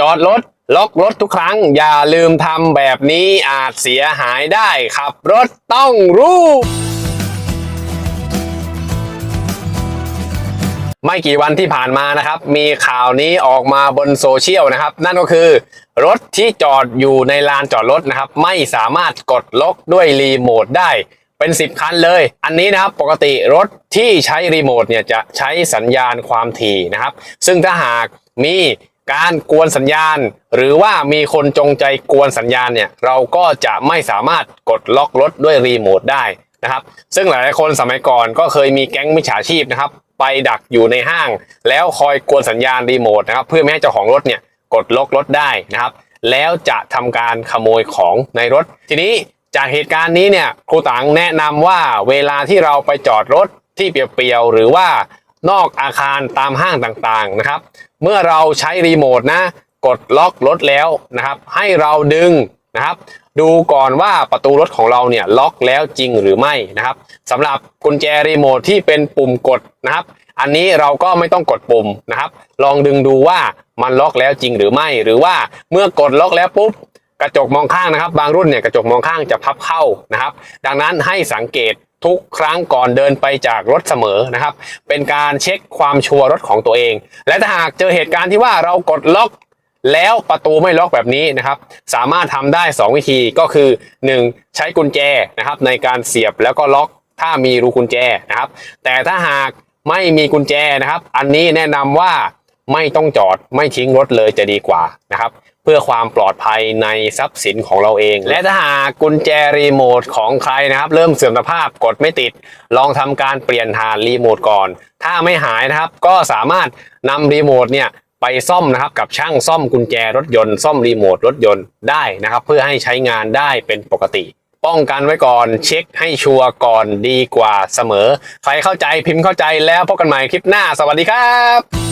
จอดรถล็อกรถทุกครั้ง อย่าลืมทำแบบนี้อาจเสียหายได้ ขับรถต้องรู้ไม่กี่วันที่ผ่านมานะครับ มีข่าวนี้ออกมาบนโซเชียลนะครับ นั่นก็คือ รถที่จอดอยู่ในลานจอดรถนะครับ ไม่สามารถกดล็อกด้วยรีโมทได้เป็น 10 คันเลย อันนี้นะครับปกติรถที่ใช้รีโมทเนี่ยจะใช้สัญญาณความถี่นะครับ ซึ่งถ้าหากมี การกวนสัญญาณ หรือว่ามีคนจงใจกวนสัญญาณเนี่ยเราก็จะไม่สามารถกดล็อกรถด้วยรีโมทได้นะครับ ซึ่งหลายๆคนสมัยก่อนก็เคยมีแก๊งมิจฉาชีพนะครับ ไปดักอยู่ในห้าง แล้วคอยกวนสัญญาณรีโมทนะครับ เพื่อไม่ให้เจ้าของรถเนี่ยกดล็อกรถได้นะครับ แล้วจะทำการขโมยของในรถ ทีนี้จากเหตุการณ์นี้เนี่ยครูตังแนะนำว่าเวลาที่เราไปจอดรถที่เปียวๆหรือว่านอกอาคารตามห้างต่างๆนะครับ เมื่อเราใช้รีโมทนะ กดล็อกรถแล้วนะครับ ให้เราดึงนะครับ ดูก่อนว่าประตูรถของเราเนี่ยล็อกแล้วจริงหรือไม่นะครับสำหรับกุญแจรีโมทที่เป็นปุ่มกดนะครับ อันนี้เราก็ไม่ต้องกดปุ่มนะครับ ลองดึงดูว่ามันล็อกแล้วจริงหรือไม่ หรือว่าเมื่อกดล็อกแล้วปุ๊บกระจกมองข้างนะครับ บางรุ่นเนี่ยกระจกมองข้างจะพับเข้านะครับ ดังนั้นให้สังเกต ทุกครั้งก่อนเดินไปจากรถเสมอนะครับ เป็นการเช็คความชัวร์รถของตัวเอง และถ้าหากเจอเหตุการณ์ที่ว่าเรากดล็อกแล้วประตูไม่ล็อกแบบนี้นะครับ สามารถทำได้ 2 วิธีก็คือ 1. ใช้กุญแจนะครับ ในการเสียบแล้วก็ล็อกถ้ามีรูกุญแจนะครับ แต่ถ้าหากไม่มีกุญแจนะครับ อันนี้แนะนำว่าไม่ต้องจอดไม่ทิ้งรถเลยจะดีกว่านะครับ พื่อความปลอดภัยในทรัพย์สินของเราเอง และถ้าหากกุญแจรีโมทของใครนะครับ เริ่มเสื่อมสภาพกดไม่ติด ลองทำการเปลี่ยนฐานรีโมทก่อน ถ้าไม่หายนะครับ ก็สามารถนำรีโมทเนี่ยไปซ่อมนะครับกับช่างซ่อมกุญแจรถยนต์ซ่อมรีโมทรถยนต์ได้นะครับ เพื่อให้ใช้งานได้เป็นปกติ ป้องกันไว้ก่อนเช็คให้ชัวร์ก่อนดีกว่าเสมอ ใครเข้าใจพิมพ์เข้าใจแล้วพบกันใหม่คลิปหน้า สวัสดีครับ